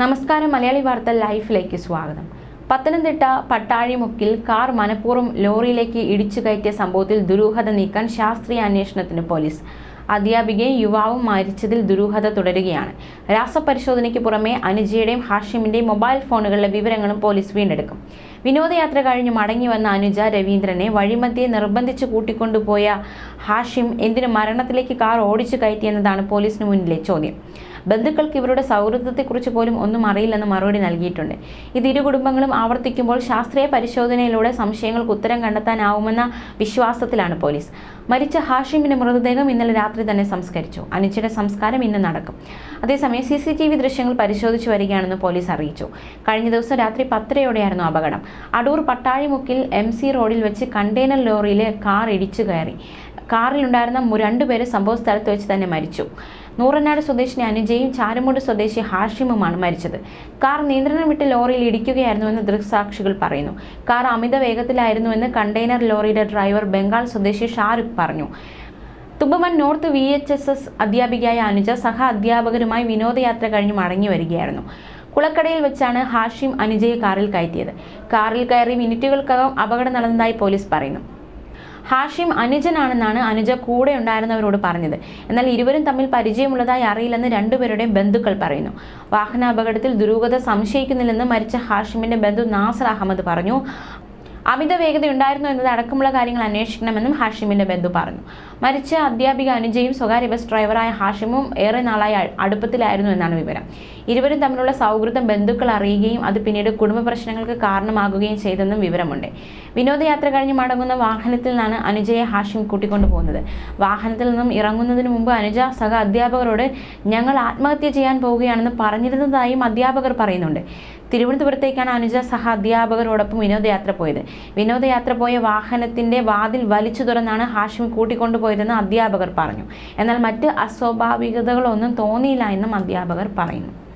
നമസ്കാരം മലയാളി വാർത്ത ലൈഫിലേക്ക് സ്വാഗതം. പത്തനംതിട്ട പട്ടാഴിമുക്കിൽ കാർ മനഃപൂർവം ലോറിയിലേക്ക് ഇടിച്ചു കയറ്റിയ സംഭവത്തിൽ ദുരൂഹത നീക്കാൻ ശാസ്ത്രീയ അന്വേഷണത്തിന് പോലീസ്. അധ്യാപികയും യുവാവും മരിച്ചതിൽ ദുരൂഹത തുടരുകയാണ്. രാസപരിശോധനയ്ക്ക് പുറമെ അനുജയുടെയും ഹാഷിമിന്റെയും മൊബൈൽ ഫോണുകളിലെ വിവരങ്ങളും പോലീസ് വീണ്ടെടുക്കും. വിനോദയാത്ര കഴിഞ്ഞ് മടങ്ങി വന്ന അനുജ രവീന്ദ്രനെ വഴിമധ്യേ നിർബന്ധിച്ച് കൂട്ടിക്കൊണ്ടുപോയ ഹാഷിം എന്തിനു മരണത്തിലേക്ക് കാർ ഓടിച്ചു കയറ്റിയെന്നതാണ് പോലീസിന് മുന്നിലെ ചോദ്യം. ബന്ധുക്കൾക്ക് ഇവരുടെ സൗഹൃദത്തെക്കുറിച്ച് പോലും ഒന്നും അറിയില്ലെന്ന് മറുപടി നൽകിയിട്ടുണ്ട്. ഇത് ഇരു കുടുംബങ്ങളും ആവർത്തിക്കുമ്പോൾ ശാസ്ത്രീയ പരിശോധനയിലൂടെ സംശയങ്ങൾക്ക് ഉത്തരം കണ്ടെത്താനാവുമെന്ന വിശ്വാസത്തിലാണ് പോലീസ്. മരിച്ച ഹാഷിമിന്റെ മൃതദേഹം ഇന്നലെ രാത്രി തന്നെ സംസ്കരിച്ചു. അനുജയുടെ സംസ്കാരം ഇന്ന് നടക്കും. അതേസമയം സി സി ടി വി ദൃശ്യങ്ങൾ പരിശോധിച്ചു വരികയാണെന്ന് പോലീസ് അറിയിച്ചു. കഴിഞ്ഞ ദിവസം രാത്രി പത്തരയോടെയായിരുന്നു അപകടം. അടൂർ പട്ടാഴിമുക്കിൽ എം സി റോഡിൽ വെച്ച് കണ്ടെയ്നർ ലോറിയിൽ കാർ ഇടിച്ചു കയറി. കാറിലുണ്ടായിരുന്ന രണ്ടുപേര് സംഭവ സ്ഥലത്ത് വെച്ച് തന്നെ മരിച്ചു. നൂറനാട് സ്വദേശിനി അനുജയും ചാരുമൂട് സ്വദേശി ഹാഷിമുമാണ് മരിച്ചത്. കാർ നിയന്ത്രണം വിട്ട് ലോറിയിൽ ഇടിക്കുകയായിരുന്നുവെന്ന് ദൃക്സാക്ഷികൾ പറയുന്നു. കാർ അമിത വേഗത്തിലായിരുന്നുവെന്ന് കണ്ടെയ്നർ ലോറിയുടെ ഡ്രൈവർ ബംഗാൾ സ്വദേശി ഷാരുഖ് പറഞ്ഞു. Thumbaman north V H S S അധ്യാപികയായ അനുജ സഹ അധ്യാപകരുമായി വിനോദയാത്ര കഴിഞ്ഞ് മടങ്ങി വരികയായിരുന്നു. കുളക്കടയിൽ വെച്ചാണ് ഹാഷിം അനുജയെ കാറിൽ കയറ്റിയത്. കാറിൽ കയറി മിനിറ്റുകൾക്കകം അപകടം നടന്നതായി പോലീസ് പറയുന്നു. ഹാഷിം അനുജനാണെന്നാണ് അനുജ കൂടെ ഉണ്ടായിരുന്നവരോട് പറഞ്ഞത്. എന്നാൽ ഇരുവരും തമ്മിൽ പരിചയമുള്ളതായി അറിയില്ലെന്ന് രണ്ടുപേരുടെയും ബന്ധുക്കൾ പറയുന്നു. വാഹനാപകടത്തിൽ ദുരൂഹത സംശയിക്കുന്നില്ലെന്ന് മരിച്ച ഹാഷിമിന്റെ ബന്ധു നാസർ അഹമ്മദ് പറഞ്ഞു. അമിത വേഗത ഉണ്ടായിരുന്നു എന്നത് അടക്കമുള്ള കാര്യങ്ങൾ അന്വേഷിക്കണമെന്നും ഹാഷിമിന്റെ ബന്ധു പറഞ്ഞു. മരിച്ച അധ്യാപിക അനുജയും സ്വകാര്യ ബസ് ഡ്രൈവറായ ഹാഷിമും ഏറെ നാളായി അടുപ്പത്തിലായിരുന്നു എന്നാണ് വിവരം. ഇരുവരും തമ്മിലുള്ള സൗഹൃദം ബന്ധുക്കൾ അറിയുകയും അത് പിന്നീട് കുടുംബ പ്രശ്നങ്ങൾക്ക് കാരണമാകുകയും ചെയ്തെന്നും വിവരമുണ്ട്. വിനോദയാത്ര കഴിഞ്ഞ് മടങ്ങുന്ന വാഹനത്തിൽ നിന്നാണ് അനുജയെ ഹാഷിം കൂട്ടിക്കൊണ്ടു പോകുന്നത്. വാഹനത്തിൽ നിന്നും ഇറങ്ങുന്നതിന് മുമ്പ് അനുജ സഹ അധ്യാപകരോട് ഞങ്ങൾ ആത്മഹത്യ ചെയ്യാൻ പോവുകയാണെന്ന് പറഞ്ഞിരുന്നതായും അധ്യാപകർ പറയുന്നുണ്ട്. തിരുവനന്തപുരത്തേക്കാണ് അനുജ സഹ അധ്യാപകരോടൊപ്പം വിനോദയാത്ര പോയത്. വിനോദയാത്ര പോയ വാഹനത്തിന്റെ വാതിൽ വലിച്ചു തുറന്നാണ് ഹാഷിം കൂട്ടിക്കൊണ്ടുപോയതെന്ന് അധ്യാപകർ പറഞ്ഞു. എന്നാൽ മറ്റ് അസ്വാഭാവികതകളൊന്നും തോന്നിയില്ല എന്നും അധ്യാപകർ പറയുന്നു.